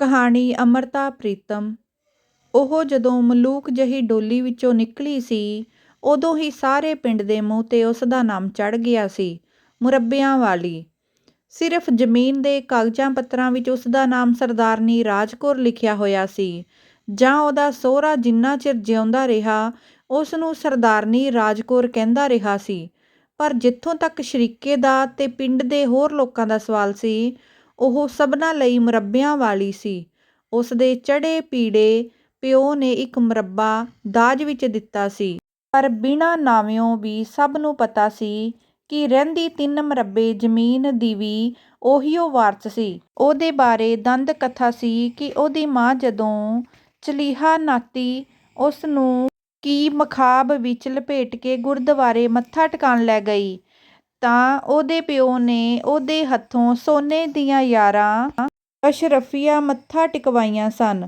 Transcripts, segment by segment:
ਕਹਾਣੀ ਅੰਮ੍ਰਿਤਾ ਪ੍ਰੀਤਮ। ਉਹ ਜਦੋਂ ਮਲੂਕ ਜਿਹੀ ਡੋਲੀ ਵਿੱਚੋਂ ਨਿਕਲੀ ਸੀ, ਉਦੋਂ ਹੀ ਸਾਰੇ ਪਿੰਡ ਦੇ ਮੂੰਹ 'ਤੇ ਉਸ ਦਾ ਨਾਮ ਚੜ੍ਹ ਗਿਆ ਸੀ, ਮੁਰੱਬਿਆਂ ਵਾਲੀ। ਸਿਰਫ ਜ਼ਮੀਨ ਦੇ ਕਾਗਜ਼ਾਂ ਪੱਤਰਾਂ ਵਿੱਚ ਉਸ ਦਾ ਨਾਮ ਸਰਦਾਰਨੀ ਰਾਜ ਕੌਰ ਲਿਖਿਆ ਹੋਇਆ ਸੀ। ਜਾਂ ਉਹਦਾ ਸਹੁਰਾ ਜਿੰਨਾ ਚਿਰ ਜਿਉਂਦਾ ਰਿਹਾ ਉਸ ਨੂੰ ਸਰਦਾਰਨੀ ਰਾਜ ਕੌਰ ਕਹਿੰਦਾ ਰਿਹਾ ਸੀ। ਪਰ ਜਿੱਥੋਂ ਤੱਕ ਸ਼ਰੀਕੇ ਦਾ ਤੇ ਪਿੰਡ ਦੇ ਹੋਰ ਲੋਕਾਂ ਦਾ ਸਵਾਲ ਸੀ ਉਹ ਸਭਨਾਂ ਲਈ ਮੁਰੱਬਿਆਂ ਵਾਲੀ ਸੀ। ਉਸ ਦੇ ਚੜ੍ਹੇ ਪੀੜੇ ਪਿਓ ਨੇ ਇੱਕ ਮੁਰੱਬਾ ਦਾਜ ਵਿੱਚ ਦਿੱਤਾ ਸੀ। ਪਰ ਬਿਨਾਂ ਨਾਵਿਓਂ ਵੀ ਸਭ ਨੂੰ ਪਤਾ ਸੀ ਕਿ ਰਹਿੰਦੀ ਤਿੰਨ ਮੁਰੱਬੇ ਜ਼ਮੀਨ ਦੀ ਵੀ ਉਹੀਓ ਵਾਰਸ ਸੀ। ਉਹਦੇ ਬਾਰੇ ਦੰਦ ਕਥਾ ਸੀ ਕਿ ਉਹਦੀ ਮਾਂ ਜਦੋਂ ਚਲੀਹਾ ਨਾਤੀ ਉਸ ਨੂੰ ਕੀ ਮਖਾਬ ਵਿੱਚ ਲਪੇਟ ਕੇ ਗੁਰਦੁਆਰੇ ਮੱਥਾ ਟਿਕਾਣ ਲੈ ਗਈ ਤਾਂ ਉਹਦੇ ਪਿਓ ਨੇ ਉਹਦੇ ਹੱਥੋਂ ਸੋਨੇ ਦੀਆਂ ਯਾਰਾਂ ਅਸ਼ਰਫੀਆਂ ਮੱਥਾ ਟਿਕਵਾਈਆਂ ਸਨ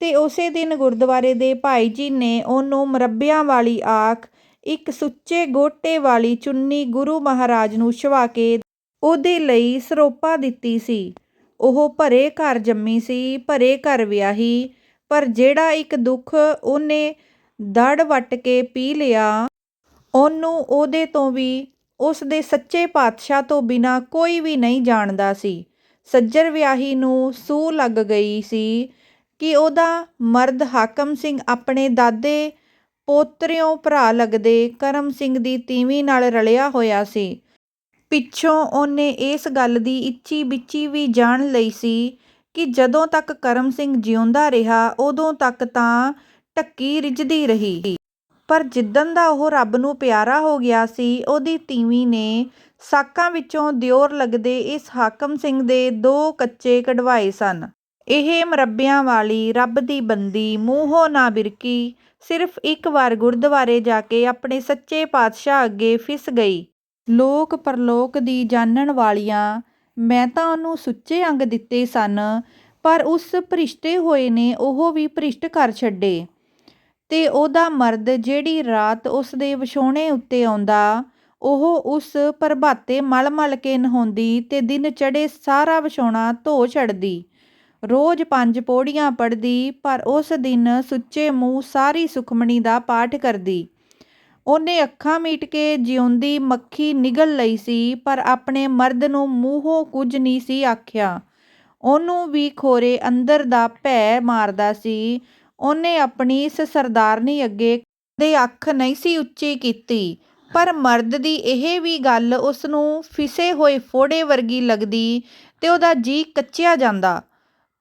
ਤੇ ਉਸੇ ਦਿਨ ਗੁਰਦੁਆਰੇ ਦੇ ਭਾਈ ਜੀ ਨੇ ਉਹਨੂੰ ਮੁਰੱਬਿਆਂ ਵਾਲੀ ਆਖ, ਇੱਕ ਸੁੱਚੇ ਗੋਟੇ ਵਾਲੀ ਚੁੰਨੀ ਗੁਰੂ ਮਹਾਰਾਜ ਨੂੰ ਛਵਾ ਕੇ ਉਹਦੇ ਲਈ ਸਰੋਪਾ ਦਿੱਤੀ ਸੀ। ਉਹ ਭਰੇ ਘਰ ਜੰਮੀ ਸੀ, ਭਰੇ ਘਰ ਵਿਆਹੀ, ਪਰ ਜਿਹੜਾ ਇੱਕ ਦੁੱਖ ਉਹਨੇ ਦੜ ਵੱਟ ਕੇ ਪੀ ਲਿਆ, ਉਹਨੂੰ ਉਹਦੇ ਤੋਂ ਵੀ ਉਸ ਦੇ ਸੱਚੇ ਪਾਤਸ਼ਾਹ ਤੋਂ ਬਿਨਾਂ ਕੋਈ ਵੀ ਨਹੀਂ ਜਾਣਦਾ ਸੀ। ਸੱਜਰ ਵਿਆਹੀ ਨੂੰ ਸੂ ਲੱਗ ਗਈ ਸੀ ਕਿ ਉਹਦਾ ਮਰਦ ਹਾਕਮ ਸਿੰਘ ਆਪਣੇ ਦਾਦੇ ਪੋਤਰਿਓਂ ਭਰਾ ਲੱਗਦੇ ਕਰਮ ਸਿੰਘ ਦੀ ਤੀਵੀਂ ਨਾਲ ਰਲਿਆ ਹੋਇਆ ਸੀ। ਪਿੱਛੋਂ ਉਹਨੇ ਇਸ ਗੱਲ ਦੀ ਇੱਚੀ ਬਿੱਚੀ ਵੀ ਜਾਣ ਲਈ ਸੀ ਕਿ ਜਦੋਂ ਤੱਕ ਕਰਮ ਸਿੰਘ ਜਿਉਂਦਾ ਰਿਹਾ ਉਦੋਂ ਤੱਕ ਤਾਂ ਟੱਕੀ ਰਿੱਝਦੀ ਰਹੀ। ਪਰ ਜਿੱਦਣ ਦਾ ਉਹ ਰੱਬ ਨੂੰ ਪਿਆਰਾ ਹੋ ਗਿਆ ਸੀ, ਉਹਦੀ ਤੀਵੀਂ ਨੇ ਸਾਕਾਂ ਵਿੱਚੋਂ ਦਿਓਰ ਲੱਗਦੇ ਇਸ ਹਾਕਮ ਸਿੰਘ ਦੇ ਦੋ ਕੱਚੇ ਕਢਵਾਏ ਸਨ। ਇਹ ਮੁਰੱਬਿਆਂ ਵਾਲੀ ਰੱਬ ਦੀ ਬੰਦੀ ਮੂੰਹੋਂ ਨਾ ਬਿਰਕੀ, ਸਿਰਫ ਇੱਕ ਵਾਰ ਗੁਰਦੁਆਰੇ ਜਾ ਕੇ ਆਪਣੇ ਸੱਚੇ ਪਾਤਸ਼ਾਹ ਅੱਗੇ ਫਿਸ ਗਈ। ਲੋਕ ਪਰਲੋਕ ਦੀ ਜਾਣਨ ਵਾਲੀਆਂ ਮੈਂ ਤਾਂ ਉਹਨੂੰ ਸੁੱਚੇ ਅੰਗ ਦਿੱਤੇ ਸਨ, ਪਰ ਉਸ ਭ੍ਰਿਸ਼ਟੇ ਹੋਏ ਨੇ ਉਹ ਵੀ ਭ੍ਰਿਸ਼ਟ ਕਰ ਛੱਡੇ। ਤੇ ਉਹਦਾ ਮਰਦ ਜਿਹੜੀ ਰਾਤ ਉਸਦੇ ਵਿਛੋਣੇ ਉੱਤੇ ਆਉਂਦਾ, ਉਹ ਉਸ ਪ੍ਰਭਾਤੇ ਮਲ ਮਲ ਕੇ ਨਹਾਉਂਦੀ ਤੇ ਦਿਨ ਚੜ੍ਹੇ ਸਾਰਾ ਵਿਛੋਣਾ ਧੋ ਛੱਡਦੀ। ਰੋਜ਼ ਪੰਜ ਪੌੜੀਆਂ ਪੜ੍ਹਦੀ, ਪਰ ਉਸ ਦਿਨ ਸੁੱਚੇ ਮੂੰਹ ਸਾਰੀ ਸੁਖਮਣੀ ਦਾ ਪਾਠ ਕਰਦੀ। ਉਹਨੇ ਅੱਖਾਂ ਮੀਟ ਕੇ ਜਿਉਂਦੀ ਮੱਖੀ ਨਿਗਲ ਲਈ ਸੀ, ਪਰ ਆਪਣੇ ਮਰਦ ਨੂੰ ਮੂੰਹੋਂ ਕੁਝ ਨਹੀਂ ਸੀ ਆਖਿਆ। ਉਹਨੂੰ ਵੀ ਖੋਰੇ ਅੰਦਰ ਦਾ ਭੈ ਮਾਰਦਾ ਸੀ। ਉਹਨੇ ਆਪਣੀ ਇਸ ਸਰਦਾਰਨੀ ਅੱਗੇ ਦੇ ਅੱਖ ਨਹੀਂ ਸੀ ਉੱਚੀ ਕੀਤੀ, ਪਰ ਮਰਦ ਦੀ ਇਹ ਵੀ ਗੱਲ ਉਸ ਨੂੰ ਫਿਸੇ ਹੋਏ ਫੋੜੇ ਵਰਗੀ ਲੱਗਦੀ ਤੇ ਉਹਦਾ ਜੀ ਕੱਚਿਆ ਜਾਂਦਾ,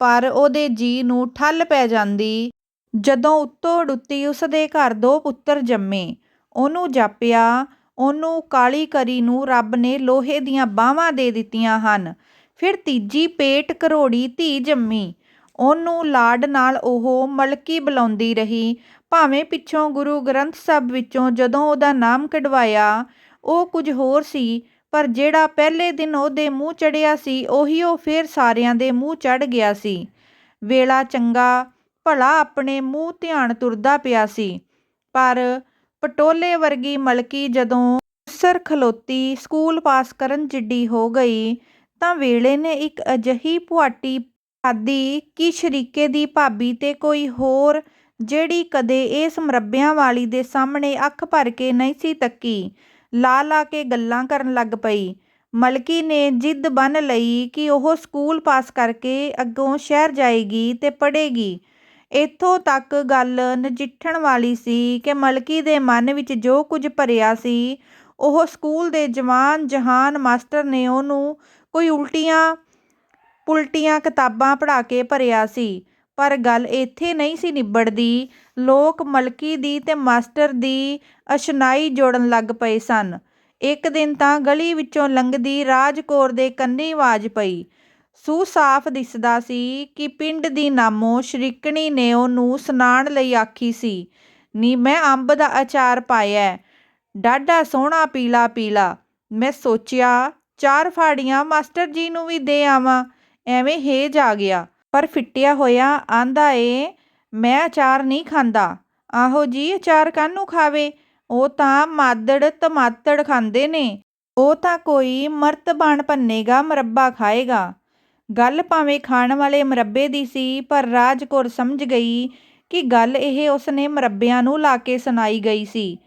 ਪਰ ਉਹਦੇ ਜੀਅ ਨੂੰ ਠੱਲ ਪੈ ਜਾਂਦੀ। ਜਦੋਂ ਉੱਤੋਂ ਡੁੱਤੀ ਉਸਦੇ ਘਰ ਦੋ ਪੁੱਤਰ ਜੰਮੇ, ਉਹਨੂੰ ਜਾਪਿਆ, ਉਹਨੂੰ ਕਾਲੀ ਕਰੀ ਨੂੰ ਰੱਬ ਨੇ ਲੋਹੇ ਦੀਆਂ ਬਾਹਵਾਂ ਦੇ ਦਿੱਤੀਆਂ ਹਨ, ਫਿਰ ਤੀਜੀ ਪੇਟ ਘਰੋੜੀ ਧੀ ਜੰਮੀ ਉਹਨੂੰ ਲਾਡ ਨਾਲ ਉਹ ਮਲਕੀ ਬੁਲਾਉਂਦੀ ਰਹੀ। ਭਾਵੇਂ ਪਿੱਛੋਂ ਗੁਰੂ ਗ੍ਰੰਥ ਸਾਹਿਬ ਵਿੱਚੋਂ ਜਦੋਂ ਉਹਦਾ ਨਾਮ ਕਢਵਾਇਆ, ਉਹ ਕੁਝ ਹੋਰ ਸੀ, ਪਰ ਜਿਹੜਾ ਪਹਿਲੇ ਦਿਨ ਉਹਦੇ ਮੂੰਹ ਚੜਿਆ ਸੀ, ਉਹੀ ਉਹ ਫਿਰ ਸਾਰਿਆਂ ਦੇ ਮੂੰਹ ਚੜ ਗਿਆ ਸੀ। ਵੇਲਾ ਚੰਗਾ, ਭਲਾ ਆਪਣੇ ਮੂੰਹ ਧਿਆਨ ਤੁਰਦਾ ਪਿਆ ਸੀ। ਪਰ ਪਟੋਲੇ ਵਰਗੀ ਮਲਕੀ ਜਦੋਂ ਸਰ ਖਲੋਤੀ, ਸਕੂਲ ਪਾਸ ਕਰਨ ਜਿੱਡੀ ਹੋ ਗਈ, ਤਾਂ ਵੇਲੇ ਨੇ ਇੱਕ ਅਜਹੀ ਪੁਆਟੀ ਖਾਦੀ ਕਿ ਸ਼ਰੀਕੇ ਦੀ ਭਾਬੀ ਤੇ ਕੋਈ ਹੋਰ ਜਿਹੜੀ ਕਦੇ ਇਸ ਮੁਰੱਬਿਆਂ ਵਾਲੀ ਦੇ ਸਾਹਮਣੇ ਅੱਖ ਭਰ ਕੇ ਨਹੀਂ ਸੀ ਤੱਕੀ। ਲਾ ਲਾ ਕੇ ਗੱਲਾਂ ਕਰਨ ਲੱਗ ਪਈ। ਮਲਕੀ ਨੇ ਜਿੱਦ ਬੰਨ੍ਹ ਲਈ ਕਿ ਉਹ ਸਕੂਲ ਪਾਸ ਕਰਕੇ ਅੱਗੋਂ ਸ਼ਹਿਰ ਜਾਏਗੀ ਤੇ ਪੜ੍ਹੇਗੀ। ਇੱਥੋਂ ਤੱਕ ਗੱਲ ਨਜਿੱਠਣ ਵਾਲੀ ਸੀ ਕਿ ਮਲਕੀ ਦੇ ਮਨ ਵਿੱਚ ਜੋ ਕੁਝ ਭਰਿਆ ਸੀ, ਉਹ ਸਕੂਲ ਦੇ ਜਵਾਨ ਜਹਾਨ ਮਾਸਟਰ ਨੇ ਉਹਨੂੰ ਕੋਈ ਉਲਟੀਆਂ ਉਲਟੀਆਂ ਕਿਤਾਬਾਂ ਪੜ੍ਹਾ ਕੇ ਭਰਿਆ ਸੀ। ਪਰ ਗੱਲ ਇੱਥੇ ਨਹੀਂ ਸੀ ਨਿਬੜਦੀ। ਲੋਕ ਮਲਕੀ ਦੀ ਤੇ ਮਾਸਟਰ ਦੀ ਅਸ਼ਨਾਈ ਜੋੜਨ ਲੱਗ ਪਏ ਸਨ। ਇੱਕ ਦਿਨ ਤਾਂ ਗਲੀ ਵਿੱਚੋਂ ਲੰਘਦੀ ਰਾਜ ਕੌਰ ਦੇ ਕੰਨੀ ਆਵਾਜ਼ ਪਈ। ਸੂ ਸਾਫ਼ ਦਿਸਦਾ ਸੀ ਕਿ ਪਿੰਡ ਦੀ ਨਾਮੋ ਸ਼ਰੀਕਣੀ ਨੇ ਉਹਨੂੰ ਸੁਣਾਉਣ ਲਈ ਆਖੀ ਸੀ। ਨੀ, ਮੈਂ ਅੰਬ ਦਾ ਅਚਾਰ ਪਾਇਆ ਡਾਢਾ ਸੋਹਣਾ, ਪੀਲਾ ਪੀਲਾ। ਮੈਂ ਸੋਚਿਆ, ਚਾਰ ਫਾੜੀਆਂ ਮਾਸਟਰ ਜੀ ਨੂੰ ਵੀ ਦੇ ਆਵਾਂ। ਐਵੇਂ ਹੇਜ ਆ ਗਿਆ। ਪਰ ਫਿੱਟਿਆ ਹੋਇਆ ਆਂਦਾ ਏ, ਮੈਂ ਅਚਾਰ ਨਹੀਂ ਖਾਂਦਾ। ਆਹੋ ਜੀ, ਅਚਾਰ ਕਾਹਨੂੰ ਖਾਵੇ? ਉਹ ਤਾਂ ਮਾਦੜ ਟਮਾਟੜ ਖਾਂਦੇ ਨੇ। ਉਹ ਤਾਂ ਕੋਈ ਮਰਤਬਾਨ ਭੰਨੇਗਾ, ਮੁਰੱਬਾ ਖਾਏਗਾ। ਗੱਲ ਭਾਵੇਂ ਖਾਣ ਵਾਲੇ ਮੁਰੱਬੇ ਦੀ ਸੀ, ਪਰ ਰਾਜ ਕੌਰ ਸਮਝ ਗਈ ਕਿ ਗੱਲ ਇਹ ਉਸਨੇ ਮੁਰੱਬਿਆਂ ਨੂੰ ਲਾ ਕੇ ਸੁਣਾਈ ਗਈ ਸੀ।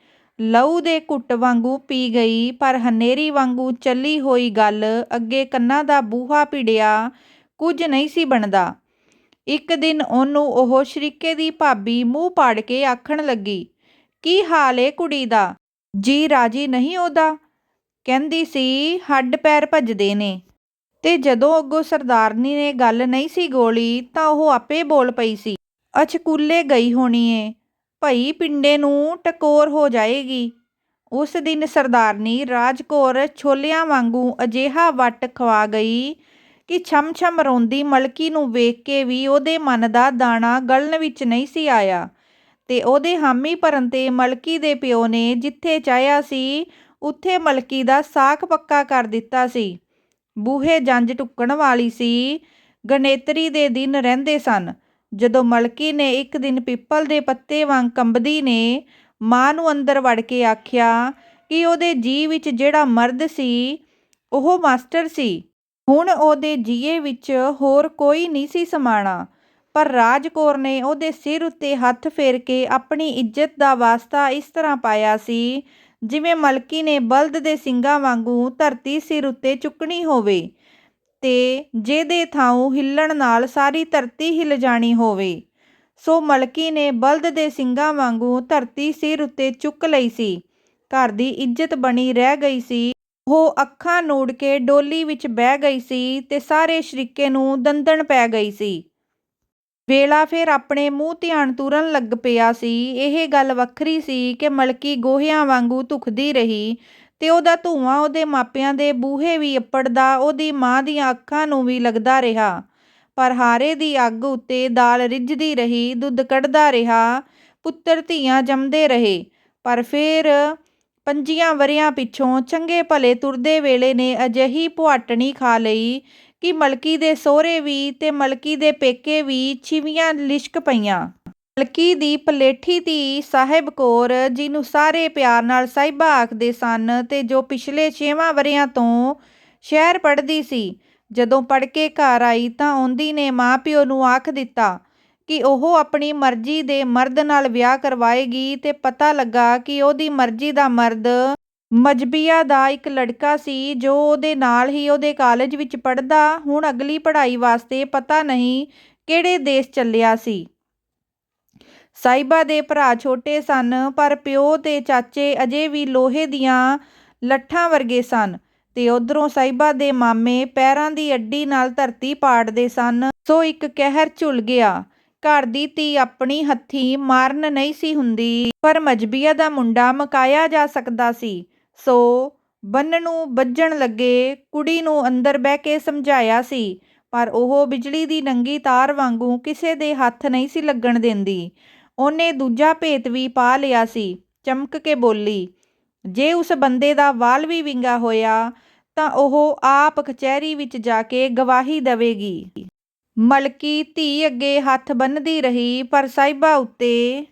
ਲਹੂ ਦੇ ਘੁੱਟ ਵਾਂਗੂ ਪੀ ਗਈ ਪਰ ਹਨੇਰੀ ਵਾਂਗੂ ਚੱਲੀ ਹੋਈ ਗੱਲ ਅੱਗੇ ਕੰਨਾਂ ਦਾ ਬੂਹਾ ਭਿੜਿਆ ਕੁਝ ਨਹੀਂ ਸੀ ਬਣਦਾ। ਇੱਕ ਦਿਨ ਉਹਨੂੰ ਉਹ ਸ਼ਰੀਕੇ ਦੀ ਭਾਬੀ ਮੂੰਹ ਪਾੜ ਕੇ ਆਖਣ ਲੱਗੀ, "ਕੀ ਹਾਲ ਏ ਕੁੜੀ ਦਾ? ਜੀ ਰਾਜੀ ਨਹੀਂ ਉਹਦਾ?" ਕਹਿੰਦੀ ਸੀ, "ਹੱਡ ਪੈਰ ਭੱਜਦੇ ਨੇ।" ਤੇ ਜਦੋਂ ਅੱਗੋਂ ਸਰਦਾਰਨੀ ਨੇ ਗੱਲ ਨਹੀਂ ਸੀ ਗੋਲੀ ਤਾਂ ਉਹ ਆਪੇ ਬੋਲ ਪਈ ਸੀ, "ਅਛਕੂਲੇ ਗਈ ਹੋਣੀ ਏ, ਭਈ ਪਿੰਡੇ ਨੂੰ ਟਕੋਰ ਹੋ ਜਾਏਗੀ।" ਉਸ ਦਿਨ ਸਰਦਾਰਨੀ ਰਾਜ ਕੌਰ ਛੋਲਿਆਂ ਵਾਂਗੂੰ ਅਜਿਹਾ ਵੱਟ ਖਵਾ ਗਈ ਕਿ ਛਮ-ਛਮ ਰੋਂਦੀ ਮਲਕੀ ਨੂੰ ਵੇਖ ਕੇ ਵੀ ਉਹਦੇ ਮਨ ਦਾ ਦਾਣਾ ਗਲਣ ਵਿੱਚ ਨਹੀਂ ਸੀ ਆਇਆ ਤੇ ਉਹਦੇ ਹਾਮੀ ਭਰਨ ਤੇ ਮਲਕੀ ਦੇ ਪਿਓ ਨੇ ਜਿੱਥੇ ਚਾਹਿਆ ਸੀ, ਉੱਥੇ ਮਲਕੀ ਦਾ ਸਾਕ ਪੱਕਾ ਕਰ ਦਿੱਤਾ ਸੀ। ਬੂਹੇ ਜੰਜ ਟੁੱਕਣ ਵਾਲੀ ਸੀ। ਗਣੇਤਰੀ ਦੇ ਦਿਨ ਰਹਿੰਦੇ ਸਨ ਜਦੋਂ ਮਲਕੀ ਨੇ ਇੱਕ ਦਿਨ ਪਿੱਪਲ ਦੇ ਪੱਤੇ ਵਾਂਗ ਕੰਬਦੀ ਨੇ, ਮਾਂ ਨੂੰ ਅੰਦਰ ਵੜ ਕੇ ਆਖਿਆ, ਕਿ ਉਹਦੇ ਜੀਅ ਵਿੱਚ ਜਿਹੜਾ ਮਰਦ ਸੀ, ਉਹ ਮਾਸਟਰ ਸੀ। ਹੁਣ ਉਹਦੇ ਜੀਏ ਵਿੱਚ ਹੋਰ ਕੋਈ ਨਹੀਂ ਸੀ ਸਮਾਣਾ। ਪਰ ਰਾਜ ਕੌਰ ਨੇ ਉਹਦੇ ਸਿਰ ਉੱਤੇ ਹੱਥ ਫੇਰ ਕੇ ਆਪਣੀ ਇੱਜ਼ਤ ਦਾ ਵਾਸਤਾ ਇਸ ਤਰ੍ਹਾਂ ਪਾਇਆ ਸੀ, ਜਿਵੇਂ ਮਲਕੀ ਨੇ ਬਲਦ ਦੇ ਸਿੰਗਾਂ ਵਾਂਗੂ ਧਰਤੀ ਸਿਰ ਉੱਤੇ ਚੁੱਕਣੀ ਹੋਵੇ ਤੇ ਜਿਹਦੇ ਥਾਂਓਂ ਹਿੱਲਣ ਨਾਲ ਸਾਰੀ ਧਰਤੀ ਹਿੱਲ ਜਾਣੀ ਹੋਵੇ। ਸੋ ਮਲਕੀ ਨੇ ਬਲਦ ਦੇ ਸਿੰਗਾਂ ਵਾਂਗੂ ਧਰਤੀ ਸਿਰ ਉੱਤੇ ਚੁੱਕ ਲਈ ਸੀ। ਘਰ ਦੀ ਇੱਜ਼ਤ ਬਣੀ ਰਹਿ ਗਈ ਸੀ। ਉਹ ਅੱਖਾਂ ਨੂੜ ਕੇ ਡੋਲੀ ਵਿੱਚ ਬਹਿ ਗਈ ਸੀ ਤੇ ਸਾਰੇ ਸ਼ਰੀਕੇ ਨੂੰ ਦੰਦਣ ਪੈ ਗਈ ਸੀ। ਵੇਲਾ ਫੇਰ ਆਪਣੇ ਮੂੰਹ ਧਿਆਨ ਤੁਰਨ ਲੱਗ ਪਿਆ ਸੀ। ਇਹ ਗੱਲ ਵੱਖਰੀ ਸੀ ਕਿ ਮਲਕੀ ਗੋਹਿਆਂ ਵਾਂਗੂ ਧੁਖਦੀ ਰਹੀ ਅਤੇ ਉਹਦਾ ਧੂੰਆਂ ਉਹਦੇ ਮਾਪਿਆਂ ਦੇ ਬੂਹੇ ਵੀ ਅੱਪੜਦਾ ਉਹਦੀ ਮਾਂ ਦੀਆਂ ਅੱਖਾਂ ਨੂੰ ਵੀ ਲੱਗਦਾ ਰਿਹਾ। ਪਰ ਹਾਰੇ ਦੀ ਅੱਗ ਉੱਤੇ ਦਾਲ ਰਿੱਝਦੀ ਰਹੀ, ਦੁੱਧ ਕੱਢਦਾ ਰਿਹਾ, ਪੁੱਤਰ ਧੀਆਂ ਜੰਮਦੇ ਰਹੇ। ਪਰ ਫਿਰ ਪੰਜੀਆਂ ਵਰ੍ਹਿਆਂ ਪਿੱਛੋਂ ਚੰਗੇ ਭਲੇ ਤੁਰਦੇ ਵੇਲੇ ਨੇ ਅਜਿਹੀ ਭੁਆਟਣੀ ਖਾ ਲਈ ਕਿ ਮਲਕੀ ਦੇ ਸਹੁਰੇ ਵੀ ਤੇ ਮਲਕੀ ਦੇ ਪੇਕੇ ਵੀ ਛਿਵੀਆਂ ਲਿਸ਼ਕ ਪਈਆਂ। ਮਲਕੀ ਦੀ ਪਲੇਠੀ ਧੀ ਸਾਹਿਬ ਕੌਰ, ਜਿਹਨੂੰ ਸਾਰੇ ਪਿਆਰ ਨਾਲ ਸਾਹਿਬਾ ਆਖਦੇ ਸਨ ਤੇ ਜੋ ਪਿਛਲੇ ਛੇਵਾਂ ਵਰ੍ਹਿਆਂ ਤੋਂ ਸ਼ਹਿਰ ਪੜ੍ਹਦੀ ਸੀ, ਜਦੋਂ ਪੜ੍ਹ ਕੇ ਘਰ ਆਈ ਤਾਂ ਉਹਦੀ ਨੇ ਮਾਂ-ਪਿਓ ਨੂੰ ਆਖ ਦਿੱਤਾ ਕਿ ਉਹ ਆਪਣੀ ਮਰਜ਼ੀ ਦੇ ਮਰਦ ਨਾਲ ਵਿਆਹ ਕਰਵਾਏਗੀ ਤੇ ਪਤਾ ਲੱਗਾ ਕਿ ਉਹਦੀ ਮਰਜ਼ੀ ਦਾ ਮਰਦ ਮਜ਼ਬੀਆ ਦਾ ਇੱਕ ਲੜਕਾ ਸੀ ਜੋ ਉਹਦੇ ਨਾਲ ਹੀ ਉਹਦੇ ਕਾਲਜ ਵਿੱਚ ਪੜ੍ਹਦਾ ਹੁਣ ਅਗਲੀ ਪੜ੍ਹਾਈ ਵਾਸਤੇ ਪਤਾ ਨਹੀਂ ਕਿਹੜੇ ਦੇਸ਼ ਚੱਲਿਆ ਸੀ। ਸਾਹਿਬਾ ਦੇ ਭਰਾ ਛੋਟੇ ਸਨ, ਪਰ ਪਿਓ ਤੇ ਚਾਚੇ ਅਜੇ ਵੀ ਲੋਹੇ ਦੀਆਂ ਲੱਠਾਂ ਵਰਗੇ ਸਨ ਤੇ ਉੱਧਰੋਂ ਸਾਹਿਬਾ ਦੇ ਮਾਮੇ ਪੈਰਾਂ ਦੀ ਅੱਡੀ ਨਾਲ ਧਰਤੀ ਪਾੜਦੇ ਸਨ। ਸੋ ਇੱਕ ਕਹਿਰ ਝੁਲ ਗਿਆ। ਘਰ ਦੀ ਧੀ ਆਪਣੀ ਹੱਥੀਂ ਮਾਰਨ ਨਹੀਂ ਸੀ ਹੁੰਦੀ, ਪਰ ਮਜ਼ਬੀਆ ਦਾ ਮੁੰਡਾ ਮਕਾਇਆ ਜਾ ਸਕਦਾ ਸੀ। ਸੋ ਬੰਨ ਨੂੰ ਬੱਝਣ ਲੱਗੇ ਕੁੜੀ ਨੂੰ ਅੰਦਰ ਬਹਿ ਕੇ ਸਮਝਾਇਆ ਸੀ, ਪਰ ਉਹ ਬਿਜਲੀ ਦੀ ਨੰਗੀ ਤਾਰ ਵਾਂਗੂ ਕਿਸੇ ਦੇ ਹੱਥ ਨਹੀਂ ਸੀ ਲੱਗਣ ਦਿੰਦੀ ਉਹਨੇ ਦੂਜਾ ਭੇਤ ਵੀ ਪਾ ਲਿਆ ਸੀ। ਚਮਕ ਕੇ ਬੋਲੀ, "ਜੇ ਉਸ ਬੰਦੇ ਦਾ ਵਾਲ ਵੀ ਵਿੰਗਾ ਹੋਇਆ ਤਾਂ ਉਹ ਆਪ ਕਚਹਿਰੀ ਵਿੱਚ ਜਾ ਕੇ ਗਵਾਹੀ ਦੇਵੇਗੀ ਮਲਕੀ ਧੀ ਅੱਗੇ ਹੱਥ ਬੰਨ੍ਹਦੀ ਰਹੀ ਪਰ ਸਾਹਿਬਾ ਉੱਤੇ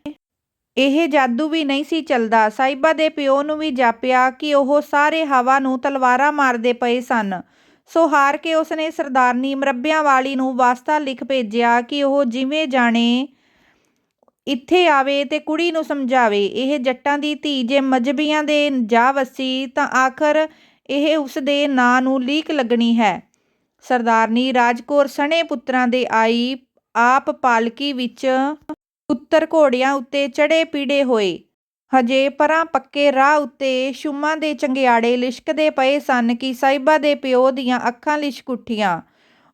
ਇਹ ਜਾਦੂ ਵੀ ਨਹੀਂ ਸੀ ਚੱਲਦਾ। ਸਾਹਿਬਾ ਦੇ ਪਿਓ ਨੂੰ ਵੀ ਜਾਪਿਆ ਕਿ ਉਹ ਸਾਰੇ ਹਵਾ ਨੂੰ ਤਲਵਾਰਾਂ ਮਾਰਦੇ ਪਏ ਸਨ। ਸੋ ਹਾਰ ਕੇ ਉਸਨੇ ਸਰਦਾਰਨੀ ਮੁਰੱਬਿਆਂ ਵਾਲੀ ਨੂੰ ਵਾਸਤਾ ਲਿਖ ਭੇਜਿਆ ਕਿ ਉਹ ਜਿਵੇਂ ਜਾਣੇ ਇੱਥੇ ਆਵੇ ਤੇ ਕੁੜੀ ਨੂੰ ਸਮਝਾਵੇ। ਇਹ ਜੱਟਾਂ ਦੀ ਧੀ ਜੇ ਮਜ਼੍ਹਬੀਆਂ ਦੇ ਜਾ ਵੱਸੀ ਤਾਂ ਆਖ਼ਰ ਇਹ ਉਸਦੇ ਨਾਂ ਨੂੰ ਲੀਕ ਲੱਗਣੀ ਹੈ। ਸਰਦਾਰਨੀ ਰਾਜ ਕੌਰ ਸਣੇ ਪੁੱਤਰਾਂ ਦੇ ਆਈ। ਆਪ ਪਾਲਕੀ ਵਿੱਚ ਪੁੱਤਰ ਘੋੜਿਆਂ ਉੱਤੇ ਚੜ੍ਹੇ ਪੀੜੇ ਹੋਏ। ਹਜੇ ਪਰਾਂ ਪੱਕੇ ਰਾਹ ਉੱਤੇ ਛੁੰਮਾਂ ਦੇ ਚੰਗਿਆੜੇ ਲਿਸ਼ਕਦੇ ਪਏ ਸਨ ਕਿ ਸਾਹਿਬਾ ਦੇ ਪਿਓ ਦੀਆਂ ਅੱਖਾਂ ਲਿਸ਼ਕ ਉੱਠੀਆਂ।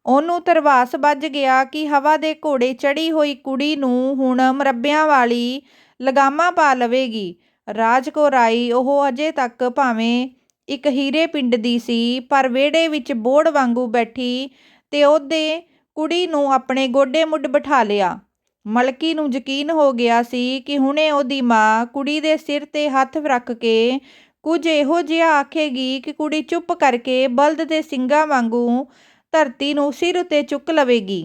ਉਹਨੂੰ ਧਰਵਾਸ ਬੱਝ ਗਿਆ ਕਿ ਹਵਾ ਦੇ ਘੋੜੇ ਚੜ੍ਹੀ ਹੋਈ ਕੁੜੀ ਨੂੰ ਹੁਣ ਮੁਰੱਬਿਆਂ ਵਾਲੀ ਲਗਾਮਾਂ ਪਾ ਲਵੇਗੀ। ਰਾਜ ਕੌਰ ਆਈ। ਉਹ ਅਜੇ ਤੱਕ ਭਾਵੇਂ ਇੱਕ ਹੀਰੇ ਪਿੰਡ ਦੀ ਸੀ, ਪਰ ਵਿਹੜੇ ਵਿੱਚ ਬੋਹੜ ਵਾਂਗੂ ਬੈਠੀ ਤੇ ਉਹਦੇ ਕੁੜੀ ਨੂੰ ਆਪਣੇ ਗੋਡੇ ਮੁੱਢ ਬਿਠਾ ਲਿਆ। ਮਲਕੀ ਨੂੰ ਯਕੀਨ ਹੋ ਗਿਆ ਸੀ ਕਿ ਹੁਣੇ ਉਹਦੀ ਮਾਂ ਕੁੜੀ ਦੇ ਸਿਰ ਤੇ ਹੱਥ ਰੱਖ ਕੇ ਕੁਝ ਇਹੋ ਜਿਹਾ ਆਖੇਗੀ ਕਿ ਕੁੜੀ ਚੁੱਪ ਕਰਕੇ ਬਲਦ ਦੇ ਸਿੰਗਾਂ ਵਾਂਗੂ ਧਰਤੀ ਨੂੰ ਸਿਰ ਉੱਤੇ ਚੁੱਕ ਲਵੇਗੀ।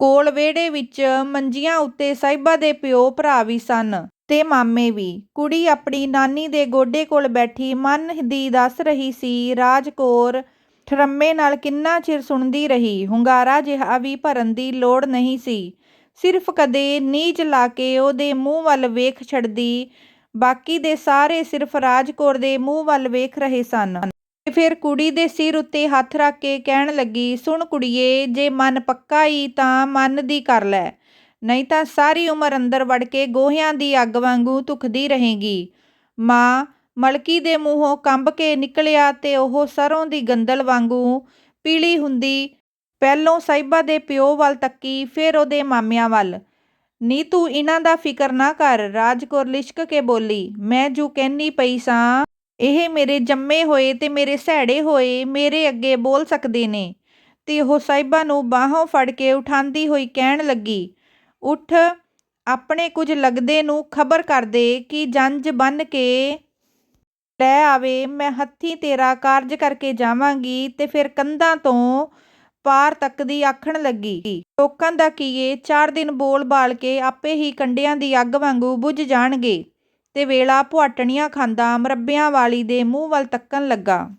ਕੋਲ ਵਿਹੜੇ ਵਿੱਚ ਮੰਜੀਆਂ ਉੱਤੇ ਸਾਹਿਬਾ ਦੇ ਪਿਓ ਭਰਾ ਵੀ ਸਨ ਤੇ ਮਾਮੇ ਵੀ। ਕੁੜੀ ਆਪਣੀ ਨਾਨੀ ਦੇ ਗੋਡੇ ਕੋਲ ਬੈਠੀ ਮਨ ਦੀ ਦੱਸ ਰਹੀ ਸੀ, "ਰਾਜ ਕੌਰ ਠਰੰਮੇ ਨਾਲ ਕਿੰਨਾ ਚਿਰ ਸੁਣਦੀ ਰਹੀ ਹੁੰਗਾਰਾ ਜਿਹਾ ਵੀ ਭਰਨ ਦੀ ਲੋੜ ਨਹੀਂ ਸੀ ਸਿਰਫ ਕਦੇ ਨੀਚ ਲਾ ਕੇ ਉਹਦੇ ਮੂੰਹ ਵੱਲ ਵੇਖ ਛੱਡਦੀ ਬਾਕੀ ਦੇ ਸਾਰੇ ਸਿਰਫ ਰਾਜ ਕੌਰ ਦੇ ਮੂੰਹ ਵੱਲ ਵੇਖ ਰਹੇ ਸਨ ਫਿਰ ਕੁੜੀ ਦੇ ਸਿਰ ਉੱਤੇ ਹੱਥ ਰੱਖ ਕੇ ਕਹਿਣ ਲੱਗੀ, ਸੁਣ ਕੁੜੀਏ, ਜੇ ਮਨ ਪੱਕਾ ਈ ਤਾਂ ਮਨ ਦੀ ਕਰ ਲੈ। ਨਹੀਂ ਤਾਂ ਸਾਰੀ ਉਮਰ ਅੰਦਰ ਵੜ ਕੇ ਗੋਹਿਆਂ ਦੀ ਅੱਗ ਵਾਂਗੂ ਧੁਖਦੀ ਰਹੇਗੀ ਮਾਂ ਮਲਕੀ ਦੇ ਮੂੰਹੋਂ ਕੰਬ ਕੇ ਨਿਕਲਿਆ ਤੇ ਉਹ ਸਰੋਂ ਦੀ ਗੰਦਲ ਵਾਂਗੂ ਪੀਲੀ ਹੁੰਦੀ ਪਹਿਲੋਂ ਸਾਹਿਬਾ ਦੇ ਪਿਓ ਵੱਲ ਤੱਕੀ, ਫਿਰ ਉਹਦੇ ਮਾਮਿਆਂ ਵੱਲ। ਨੀ ਤੂੰ ਇਹਨਾਂ ਦਾ ਫਿਕਰ ਨਾ ਕਰ, ਰਾਜਕੌਰ ਲਿਸ਼ਕ ਕੇ ਬੋਲੀ, ਮੈਂ ਜੋ ਕਹਿਨੀ ਪਈ ਸਾਂ। ਇਹ ਮੇਰੇ ਜੰਮੇ ਹੋਏ ਅਤੇ ਮੇਰੇ ਸਹਿੜੇ ਹੋਏ, ਮੇਰੇ ਅੱਗੇ ਬੋਲ ਸਕਦੇ ਨੇ। ਅਤੇ ਉਹ ਸਾਹਿਬਾਂ ਨੂੰ ਬਾਹੋਂ ਫੜ ਕੇ ਉਠਾਉਂਦੀ ਹੋਈ ਕਹਿਣ ਲੱਗੀ, ਉੱਠ, ਆਪਣੇ ਕੁਝ ਲੱਗਦੇ ਨੂੰ ਖਬਰ ਕਰ ਦੇ ਕਿ ਜੰਜ ਬੰਨ੍ਹ ਕੇ ਲੈ ਆਵੇ, ਮੈਂ ਹੱਥੀਂ ਤੇਰਾ ਕਾਰਜ ਕਰਕੇ ਜਾਵਾਂਗੀ ਤੇ ਫਿਰ ਕੰਧਾਂ ਤੋਂ ਪਾਰ ਤੱਕਦੀ ਆਖਣ ਲੱਗੀ। ਲੋਕਾਂ ਦਾ ਕੀਏ ਚਾਰ ਦਿਨ ਬੋਲ ਬਾਲ ਕੇ ਆਪੇ ਹੀ ਕੰਡਿਆਂ ਦੀ ਅੱਗ ਵਾਂਗੂ ਬੁਝ ਜਾਣਗੇ। ਤੇ ਵੇਲਾ ਪੁਆਟਣੀਆਂ ਖਾਂਦਾ ਮੁਰੱਬਿਆਂ ਵਾਲੀ ਦੇ ਮੂੰਹ ਵੱਲ ਤੱਕਣ ਲੱਗਾ।